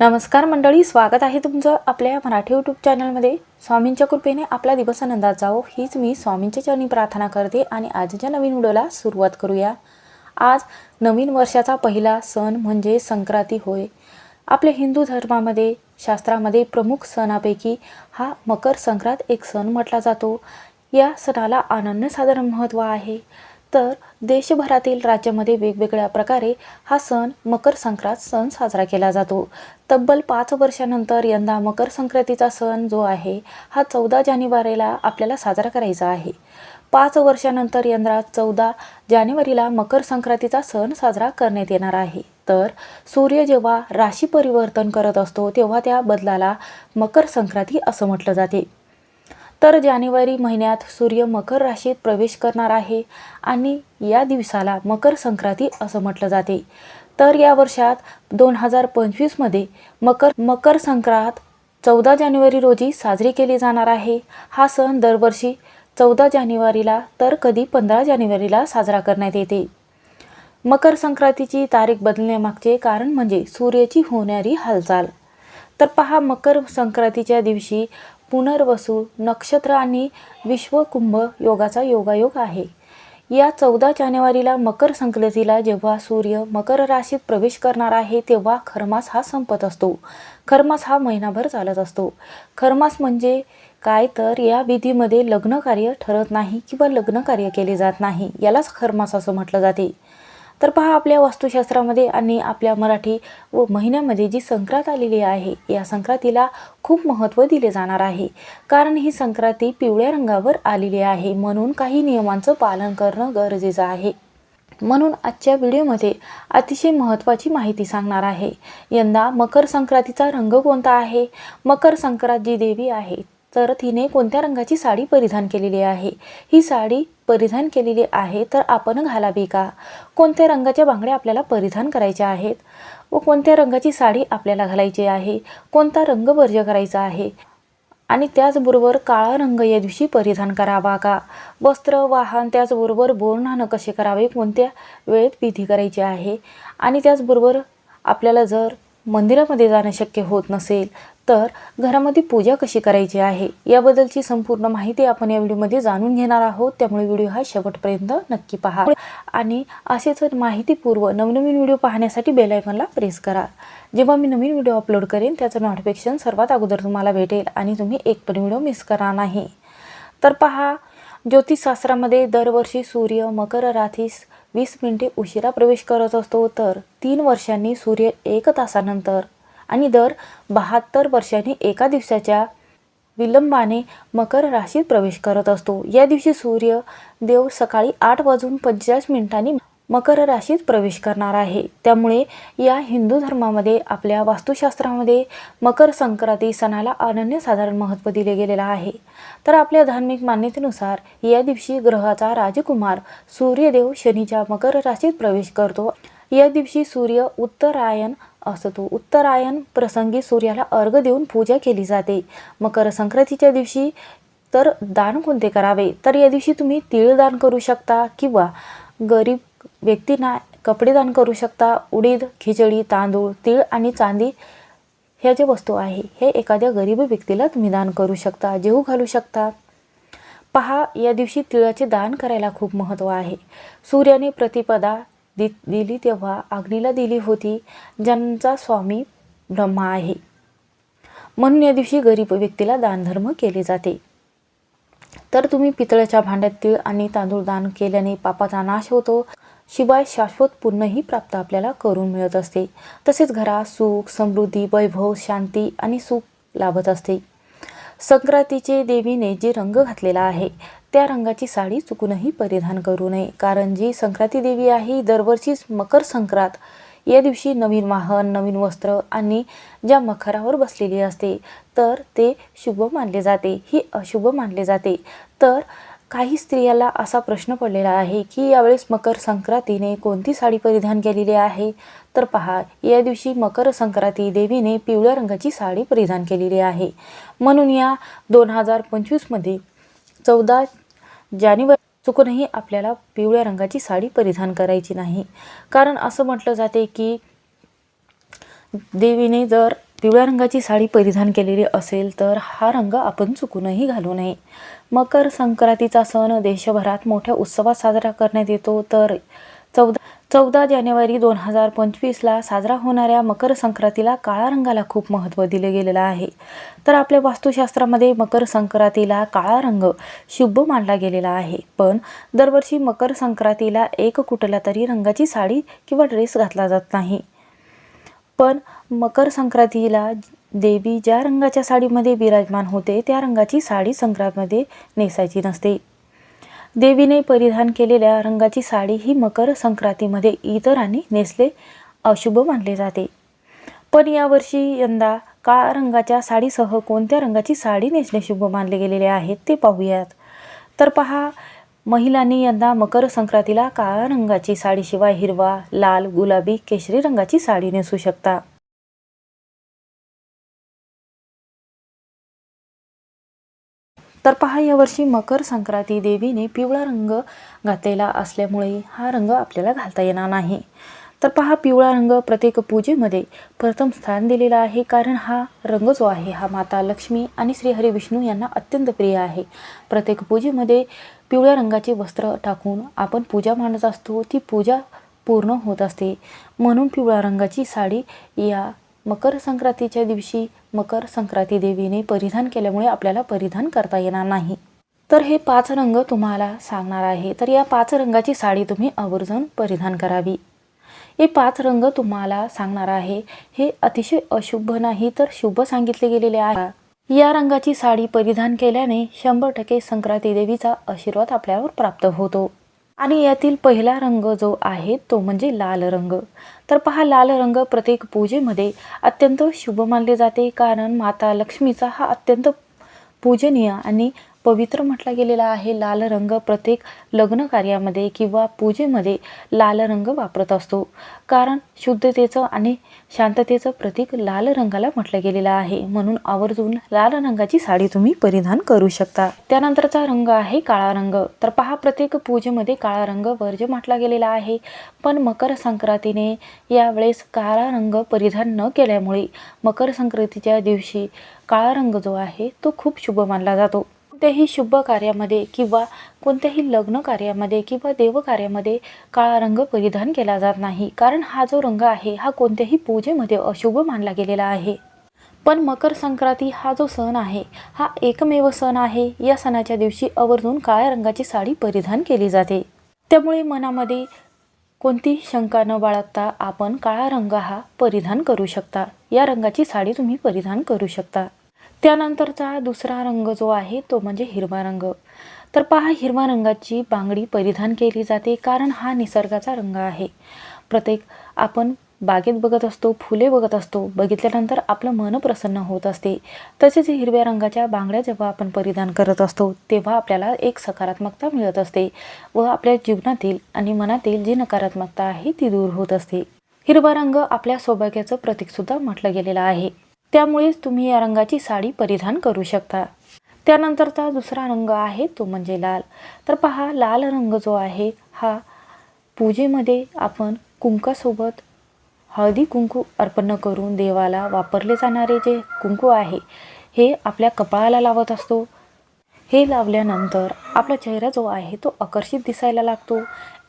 नमस्कार मंडळी स्वागत आहे तुमचं आपल्या मराठी यूट्यूब चॅनलमध्ये स्वामींच्या कृपेने आपला दिवस आनंदात जावो. हीच मी स्वामींच्या चरणी प्रार्थना करते आणि आजच्या नवीन व्हिडिओला सुरुवात करूया. आज नवीन वर्षाचा पहिला सण म्हणजे संक्रांती होय. आपल्या हिंदू धर्मामध्ये शास्त्रामध्ये प्रमुख सणापैकी हा मकर संक्रांत एक सण म्हटला जातो. या सणाला अनन्यसाधारण महत्त्व आहे. तर देशभरातील राज्यामध्ये वेगवेगळ्या प्रकारे हा सण मकर संक्रांत सण साजरा केला जातो. तब्बल पाच वर्षानंतर यंदा मकर संक्रांतीचा सण जो आहे हा चौदा जानेवारीला आपल्याला साजरा करायचा आहे. पाच वर्षानंतर यंदा चौदा जानेवारीला मकर संक्रांतीचा सण साजरा करण्यात येणार आहे. तर सूर्य जेव्हा राशी परिवर्तन करत असतो तेव्हा त्या बदलाला मकर संक्रांती असं म्हटलं जाते. तर जानेवारी महिन्यात सूर्य मकर राशीत प्रवेश करणार आहे आणि या दिवसाला मकर संक्रांती असं म्हटलं जाते. तर या वर्षात दोन हजार पंचवीसमध्ये मकर मकर संक्रांत चौदा जानेवारी रोजी साजरी केली जाणार आहे. हा सण दरवर्षी चौदा जानेवारीला तर कधी पंधरा जानेवारीला साजरा करण्यात येते. मकर संक्रांतीची तारीख बदलण्यामागचे कारण म्हणजे सूर्याची होणारी हालचाल. तर पहा मकर संक्रांतीच्या दिवशी पुनर्वसू नक्षत्र आणि विश्वकुंभ योगाचा योगायोग आहे. या चौदा जानेवारीला मकर संक्रांतीला जेव्हा सूर्य मकर राशीत प्रवेश करणार आहे तेव्हा खरमास हा संपत असतो. खरमास हा महिनाभर चालत असतो. खरमास म्हणजे काय तर या विधीमध्ये लग्न कार्य ठरत नाही किंवा लग्न कार्य केले जात नाही. यालाच खरमास असं म्हटलं जाते. तर पहा आपल्या वास्तुशास्त्रामध्ये आणि आपल्या मराठी व महिन्यामध्ये जी संक्रांत आलेली आहे या संक्रांतीला खूप महत्त्व दिले जाणार आहे. कारण ही संक्रांती पिवळ्या रंगावर आलेली आहे म्हणून काही नियमांचं पालन करणं गरजेचं आहे. म्हणून आजच्या व्हिडिओमध्ये अतिशय महत्त्वाची माहिती सांगणार आहे. यंदा मकर संक्रांतीचा रंग कोणता आहे? मकर संक्रांत जी देवी आहे तर तिने कोणत्या रंगाची साडी परिधान केलेली आहे? ही साडी परिधान केलेली आहे तर आपण घालावी का? कोणत्या रंगाच्या बांगड्या आपल्याला परिधान करायच्या आहेत? व कोणत्या रंगाची साडी आपल्याला घालायची आहे? कोणता रंग वर्ज करायचा आहे? आणि त्याचबरोबर काळा रंग या दिवशी परिधान करावा का? वस्त्र वाहन त्याचबरोबर बोरणानं कसे करावे? कोणत्या वेळेत विधी करायची आहे? आणि त्याचबरोबर आपल्याला जर मंदिरामध्ये जाणं शक्य होत नसेल तर घरामध्ये पूजा कशी करायची आहे याबद्दलची संपूर्ण माहिती आपण या व्हिडिओमध्ये जाणून घेणार आहोत. त्यामुळे व्हिडिओ हा शेवटपर्यंत नक्की पहा. आणि असेच माहितीपूर्व नवनवीन व्हिडिओ पाहण्यासाठी बेलायकॉनला प्रेस करा. जेव्हा मी नवीन व्हिडिओ अपलोड करेन त्याचं नोटिफिकेशन सर्वात अगोदर तुम्हाला भेटेल आणि तुम्ही एक पण व्हिडिओ मिस करा नाही. तर पहा ज्योतिषशास्त्रामध्ये दरवर्षी सूर्य मकर राशीस वीस मिनिटे उशिरा प्रवेश करत असतो. तर तीन वर्षांनी सूर्य एक तासानंतर आणि दर बहात्तर वर्षांनी एका दिवसाच्या विलंबाने मकर राशीत प्रवेश करत असतो. या दिवशी सूर्य देव सकाळी आठ वाजून पंचेचाळीस मिनिटांनी मकर राशीत प्रवेश करणार आहे. त्यामुळे या हिंदू धर्मामध्ये आपल्या वास्तुशास्त्रामध्ये मकर संक्रांती सणाला अनन्यसाधारण महत्त्व दिले गेलेलं आहे. तर आपल्या धार्मिक मान्यतेनुसार या दिवशी ग्रहाचा राजकुमार सूर्यदेव शनीच्या मकर राशीत प्रवेश करतो. या दिवशी सूर्य उत्तरायण असतो उत्तरायण प्रसंगी सूर्याला अर्घ देऊन पूजा केली जाते. मकर संक्रांतीच्या दिवशी तर दान कोणते करावे? तर या दिवशी तुम्ही तीळ दान करू शकता किंवा गरीब व्यक्तींना कपडे दान करू शकता. उडीद खिचडी तांदूळ तीळ आणि चांदी ह्या ज्या वस्तू आहे हे एखाद्या गरीब व्यक्तीला तुम्ही दान करू शकता जेऊ घालू शकता. पहा या दिवशी तिळाचे दान करायला खूप महत्त्व आहे. सूर्याने प्रतिपदा दि दिली तेव्हा अग्नीला दिली होती ज्यांचा स्वामी ब्रह्मा आहे. म्हणून या दिवशी गरीब व्यक्तीला दानधर्म केले जाते. तर तुम्ही पितळ्याच्या भांड्यात तीळ आणि तांदूळ दान केल्याने पापाचा नाश होतो. शिवाय शाश्वत पुण्यही प्राप्त आपल्याला करून मिळत असते. तसेच घरात सुख समृद्धी वैभव शांती आणि सुख लाभत असते. संक्रांतीचे देवीने जे रंग घातलेला आहे त्या रंगाची साडी चुकूनही परिधान करू नये. कारण जी संक्रांती देवी आहे ही दरवर्षीच मकर संक्रांत. या दिवशी नवीन वाहन नवीन वस्त्र आणि ज्या मखरावर बसलेली असते तर ते शुभ मानले जाते. ही अशुभ मानले जाते. तर काही स्त्रियाला असा प्रश्न पडलेला आहे की यावेळेस मकर संक्रांतीने कोणती साडी परिधान केलेली आहे? तर पहा या दिवशी मकर संक्रांती देवीने पिवळ्या रंगाची साडी परिधान केलेली आहे. म्हणून या दोन हजार पंचवीसमध्ये चौदा जानेवारी चुकूनही आपल्याला पिवळ्या रंगाची साडी परिधान करायची नाही. कारण असं म्हटलं जाते की देवीने जर पिवळ्या रंगाची साडी परिधान केलेली असेल तर हा रंग आपण चुकूनही घालू नये. मकर संक्रांतीचा सण देशभरात मोठ्या उत्सवात साजरा करण्यात येतो. तर चौदा चौदा जानेवारी दोन हजार पंचवीसला साजरा होणाऱ्या मकर संक्रांतीला काळा रंगाला खूप महत्त्व दिले गेलेलं आहे. तर आपल्या वास्तुशास्त्रामध्ये मकर संक्रांतीला काळा रंग शुभ मानला गेलेला आहे. पण दरवर्षी मकर संक्रांतीला एक कुठल्या तरी रंगाची साडी किंवा ड्रेस घातला जात नाही. पण मकर संक्रांतीला देवी ज्या रंगाच्या साडीमध्ये विराजमान होते त्या रंगाची साडी संक्रांतमध्ये नेसायची नसते. देवीने परिधान केलेल्या रंगाची साडी ही मकर संक्रांतीमध्ये इतरांनी नेसले अशुभ मानले जाते. पण यावर्षी यंदा काळ्या रंगाच्या साडीसह कोणत्या रंगाची साडी नेसणे शुभ मानले गेलेले आहेत ते पाहूयात. तर पहा महिलांनी यंदा मकर संक्रांतीला काळ्या रंगाची साडीशिवाय हिरवा लाल गुलाबी केशरी रंगाची साडी नेसू शकता. तर पहा यावर्षी मकर संक्रांती देवीने पिवळा रंग घातलेला असल्यामुळे हा रंग आपल्याला घालता येणार नाही. तर पहा पिवळा रंग प्रत्येक पूजेमध्ये प्रथम स्थान दिलेला आहे कारण हा रंग जो आहे हा माता लक्ष्मी आणि श्रीहरी विष्णू यांना अत्यंत प्रिय आहे. प्रत्येक पूजेमध्ये पिवळ्या रंगाचे वस्त्र टाकून आपण पूजा मांडत असतो ती पूजा पूर्ण होत असते. म्हणून पिवळ्या रंगाची साडी या मकर संक्रांतीच्या दिवशी मकर संक्रांती देवीने परिधान केल्यामुळे आपल्याला परिधान करता येणार नाही. तर हे पाच रंग तुम्हाला सांगणार आहे. तर या पाच रंगाची साडी तुम्ही आवर्जून परिधान करावी. हे पाच रंग तुम्हाला सांगणार आहे. हे अतिशय अशुभ नाही तर शुभ सांगितले गेलेले आहे. या रंगाची साडी परिधान केल्याने शंभर टक्के संक्रांती देवीचा आशीर्वाद आपल्यावर प्राप्त होतो. आणि यातील पहिला रंग जो आहे तो म्हणजे लाल रंग. तर पहा लाल रंग प्रत्येक पूजेमध्ये अत्यंत शुभ मानले जाते. कारण माता लक्ष्मीचा हा अत्यंत पूजनीय आणि पवित्र म्हटला गेलेला आहे. लाल रंग प्रत्येक लग्न कार्यामध्ये किंवा पूजेमध्ये लाल रंग वापरत असतो. कारण शुद्धतेचं आणि शांततेचं प्रतीक लाल रंगाला म्हटलं गेलेलं आहे. म्हणून आवर्जून लाल रंगाची साडी तुम्ही परिधान करू शकता. त्यानंतरचा रंग आहे काळा रंग. तर पहा प्रत्येक पूजेमध्ये काळा रंग वर्ज म्हटला गेलेला आहे. पण मकर संक्रांतीने यावेळेस काळा रंग परिधान न केल्यामुळे मकर संक्रांतीच्या दिवशी काळा रंग जो आहे तो खूप शुभ मानला जातो. कोणत्याही शुभ कार्यामध्ये किंवा कोणत्याही लग्न कार्यामध्ये किंवा देवकार्यामध्ये काळा रंग परिधान केला जात नाही. कारण हा जो रंग आहे हा कोणत्याही पूजेमध्ये अशुभ मानला गेलेला आहे. पण मकर संक्रांती हा जो सण आहे हा एकमेव सण आहे. या सणाच्या दिवशी आवर्जून काळ्या रंगाची साडी परिधान केली जाते. त्यामुळे मनामध्ये कोणतीही शंका न बाळगता आपण काळा रंग हा परिधान करू शकता. या रंगाची साडी तुम्ही परिधान करू शकता. त्यानंतरचा दुसरा रंग जो आहे तो म्हणजे हिरवा रंग. तर पहा हिरवा रंगाची बांगडी परिधान केली जाते कारण हा निसर्गाचा रंग आहे. प्रत्येक आपण बागेत बघत असतो फुले बघत असतो बघितल्यानंतर आपलं मन प्रसन्न होत असते. तसेच हिरव्या रंगाच्या बांगड्या जेव्हा आपण परिधान करत असतो तेव्हा आपल्याला एक सकारात्मकता मिळत असते व आपल्या जीवनातील आणि मनातील जी नकारात्मकता आहे ती दूर होत असते. हिरवा रंग आपल्या सौभाग्याचं प्रतीकसुद्धा म्हटलं गेलेलं आहे. त्यामुळेच तुम्ही या रंगाची साडी परिधान करू शकता. त्यानंतरचा दुसरा रंग आहे तो म्हणजे लाल. तर पहा लाल रंग जो आहे हा पूजेमध्ये आपण कुंकासोबत हळदी कुंकू अर्पण करून देवाला वापरले जाणारे जे कुंकू आहे हे आपल्या कपाळाला लावत असतो. हे लावल्यानंतर आपला चेहरा जो आहे तो आकर्षित दिसायला लागतो.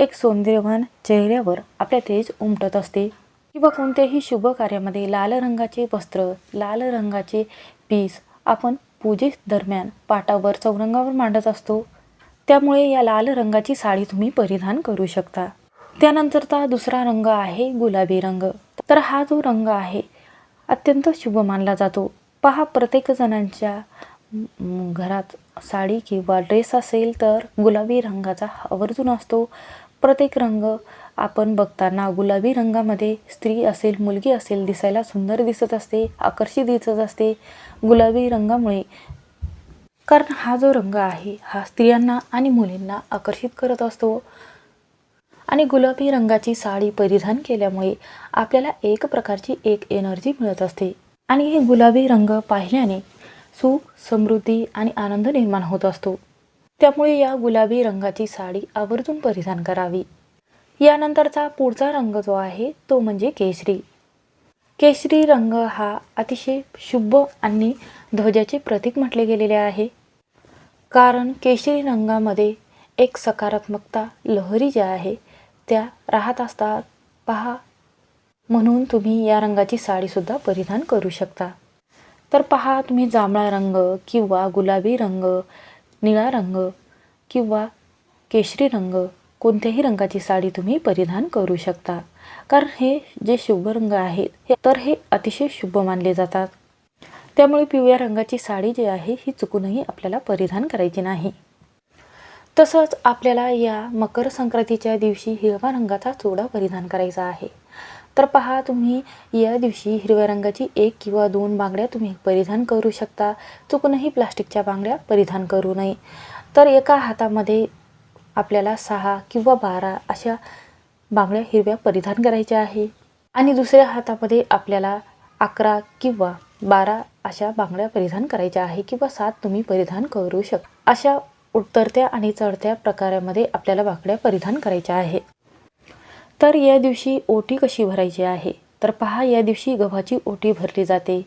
एक सौंदर्यवान चेहऱ्यावर आपल्या तेज उमटत असते. किंवा कोणत्याही शुभ कार्यामध्ये लाल रंगाचे वस्त्र लाल रंगाचे पीस आपण पूजे दरम्यान पाटावर चौरंगावर मांडत असतो. त्यामुळे या लाल रंगाची साडी तुम्ही परिधान करू शकता. त्यानंतरचा दुसरा रंग आहे गुलाबी रंग. तर हा जो रंग आहे अत्यंत शुभ मानला जातो. पहा प्रत्येक जणांच्या घरात साडी किंवा ड्रेस असेल तर गुलाबी रंगाचा आवर्जून असतो. प्रत्येक रंग आपण बघताना गुलाबी रंगामध्ये स्त्री असेल मुलगी असेल दिसायला सुंदर दिसत असते आकर्षित दिसत असते गुलाबी रंगामुळे. कारण हा जो रंग आहे हा स्त्रियांना आणि मुलींना आकर्षित करत असतो. आणि गुलाबी रंगाची साडी परिधान केल्यामुळे आपल्याला एक प्रकारची एक एनर्जी मिळत असते. आणि हे गुलाबी रंग पाहिल्याने सुख समृद्धी आणि आनंद निर्माण होत असतो. त्यामुळे या गुलाबी रंगाची साडी आवर्जून परिधान करावी. यानंतरचा पुढचा रंग जो आहे तो म्हणजे केशरी केशरी रंग हा अतिशय शुभ आणि ध्वजाचे प्रतीक म्हटले गेलेले आहे. कारण केशरी रंगामध्ये एक सकारात्मकता लहरी ज्या आहे त्या राहत असतात पहा. म्हणून तुम्ही या रंगाची साडीसुद्धा परिधान करू शकता. तर पहा तुम्ही जांभळा रंग किंवा गुलाबी रंग निळा रंग किंवा केशरी रंग कोणत्याही रंगाची साडी तुम्ही परिधान करू शकता. कारण हे जे शुभ रंग आहेत हे तर हे अतिशय शुभ मानले जातात. त्यामुळे पिवळ्या रंगाची साडी जी आहे ही चुकूनही आपल्याला परिधान करायची नाही. तसंच आपल्याला या मकर संक्रांतीच्या दिवशी हिरवा रंगाचा चोडा परिधान करायचा आहे. तर पहा तुम्ही या दिवशी हिरव्या रंगाची एक किंवा दोन बांगड्या तुम्ही परिधान करू शकता. चुकूनही प्लास्टिकच्या बांगड्या परिधान करू नये. तर एका हातामध्ये आपल्याला सहा किंवा बारा अशा बांगड्या हिरव्या परिधान करायच्या आहे. आणि दुसऱ्या हातामध्ये आपल्याला अकरा किंवा बारा अशा बांगड्या परिधान करायच्या आहे किंवा सात तुम्ही परिधान करू शक अशा उतरत्या आणि चढत्या प्रकारामध्ये आपल्याला बांगड्या परिधान करायच्या आहे. तर या दिवशी ओटी कशी भरायची आहे? तर पहा या दिवशी गव्हाची ओटी भरली जाते.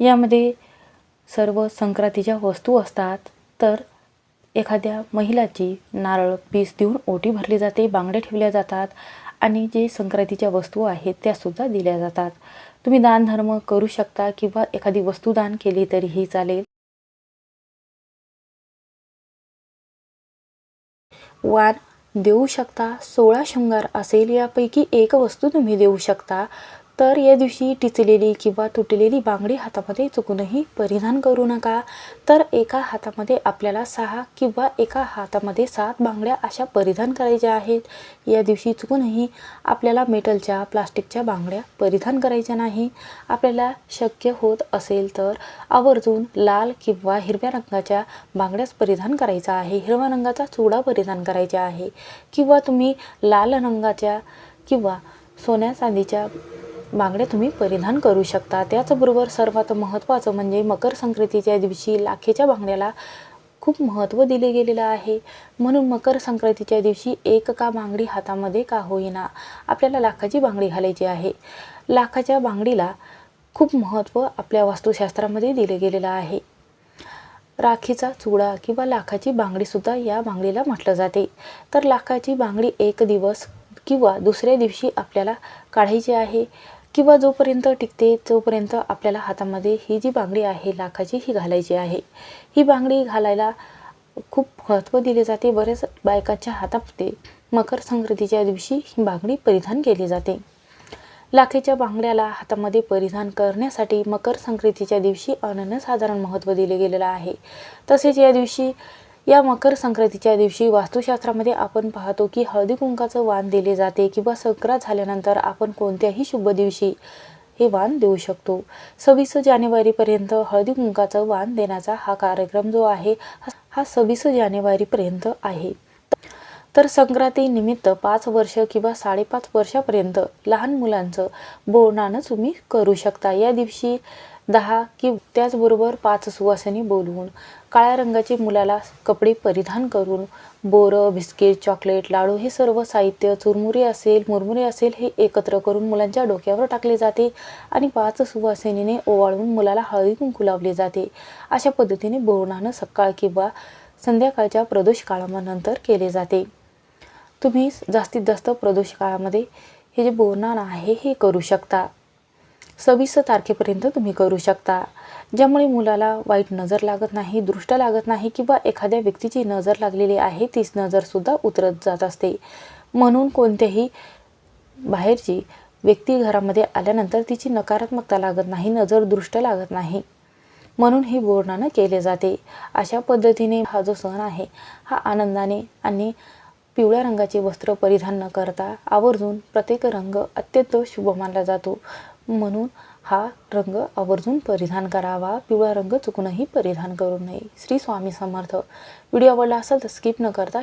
यामध्ये सर्व संक्रांतीच्या वस्तू असतात. तर एखाद्या महिलाची नारळ पीस देऊन ओटी भरली जाते बांगड्या ठेवल्या जातात आणि जे संक्रांतीच्या वस्तू आहेत त्यासुद्धा दिल्या जातात. तुम्ही दानधर्म करू शकता किंवा एखादी वस्तू दान केली तरीही चालेल. वार देऊ शकता सोळा शृंगार असेल यापैकी एक वस्तू तुम्ही देऊ शकता. तर या दिवशी टिचलेली किंवा तुटलेली बांगडी हातामध्ये चुकूनही परिधान करू नका. तर एका हातामध्ये आपल्याला सहा किंवा एका हातामध्ये सात बांगड्या अशा परिधान करायच्या आहेत. या दिवशी चुकूनही आपल्याला मेटलच्या प्लास्टिकच्या बांगड्या परिधान करायच्या नाही. आपल्याला शक्य होत असेल तर आवर्जून लाल किंवा हिरव्या रंगाच्या बांगड्याच परिधान करायचा आहे. हिरव्या रंगाचा चुडा परिधान करायचा आहे. किंवा तुम्ही लाल रंगाच्या किंवा सोन्या चांदीच्या बांगड्या तुम्ही परिधान करू शकता. त्याचबरोबर सर्वात महत्त्वाचं म्हणजे मकर संक्रांतीच्या दिवशी लाखेच्या बांगड्याला खूप महत्त्व दिले गेलेलं आहे. म्हणून मकर संक्रांतीच्या दिवशी एक का बांगडी हातामध्ये का होईना आपल्याला लाखाची बांगडी घालायची आहे. लाखाच्या बांगडीला खूप महत्त्व आपल्या वास्तुशास्त्रामध्ये दिले गेलेलं आहे. राखीचा चुडा किंवा लाखाची बांगडीसुद्धा या बांगडीला म्हटलं जाते. तर लाखाची बांगडी एक दिवस किंवा दुसऱ्या दिवशी आपल्याला काढायची आहे. किंवा जोपर्यंत टिकते तोपर्यंत आपल्याला हातामध्ये ही जी बांगडी आहे लाखाची ही घालायची आहे. ही बांगडी घालायला खूप महत्त्व दिले जाते. बऱ्याच बायकांच्या हातामध्ये मकर संक्रांतीच्या दिवशी ही बांगडी परिधान केली जाते. लाखेच्या बांगड्याला हातामध्ये परिधान करण्यासाठी मकर संक्रांतीच्या दिवशी अनन्यसाधारण महत्त्व दिले गेलेलं आहे. तसेच या दिवशी या मकर संक्रांतीच्या दिवशी वास्तुशास्त्रामध्ये आपण पाहतो की हळदी कुंकाचं वाण दिले जाते किंवा संक्रांत झाल्यानंतर आपण कोणत्याही शुभ दिवशी हे वाण देऊ शकतो. सव्वीस जानेवारीपर्यंत हळदी कुंकाचं वाण देण्याचा हा कार्यक्रम जो आहे हा सव्वीस जानेवारीपर्यंत आहे. तर संक्रांतीनिमित्त पाच वर्ष किंवा साडेपाच वर्षापर्यंत लहान मुलांचं बोनानं तुम्ही करू शकता. या दिवशी दहा कि त्याचबरोबर पाच सुवासनी बोलवून काळ्या रंगाचे मुलाला कपडे परिधान करून बोरं बिस्किट चॉकलेट लाडू हे सर्व साहित्य चुरमुरे असेल मुरमुरे असेल हे एकत्र करून मुलांच्या डोक्यावर टाकले जाते आणि पाच सुवासिनीने ओवाळून मुलाला हळदी कुंकू लावले जाते. अशा पद्धतीने बोरणानं सकाळ किंवा संध्याकाळच्या प्रदोष काळामानंतर केले जाते. तुम्ही जास्तीत जास्त प्रदोष काळामध्ये हे जे बोरनान आहे हे करू शकता. सव्वीस तारखेपर्यंत तुम्ही करू शकता. ज्यामुळे मुलाला वाईट नजर लागत नाही दृष्ट लागत नाही किंवा एखाद्या व्यक्तीची नजर लागलेली आहे तीच नजरसुद्धा उतरत जात असते. म्हणून कोणत्याही बाहेरची व्यक्ती घरामध्ये आल्यानंतर तिची नकारात्मकता लागत नाही नजर दृष्ट लागत नाही. म्हणून हे बोरणानं केले जाते. अशा पद्धतीने हा जो सण आहे हा आनंदाने आणि पिवळ्या रंगाचे वस्त्र परिधान न करता आवर्जून प्रत्येक रंग अत्यंत शुभ मानला जातो. म्हणून हा रंग आवर्जून परिधान करावा. पिवळा रंग चुकूनही परिधान करू नये. श्री स्वामी समर्थ. व्हिडिओ आवडला असेल तर स्किप न करता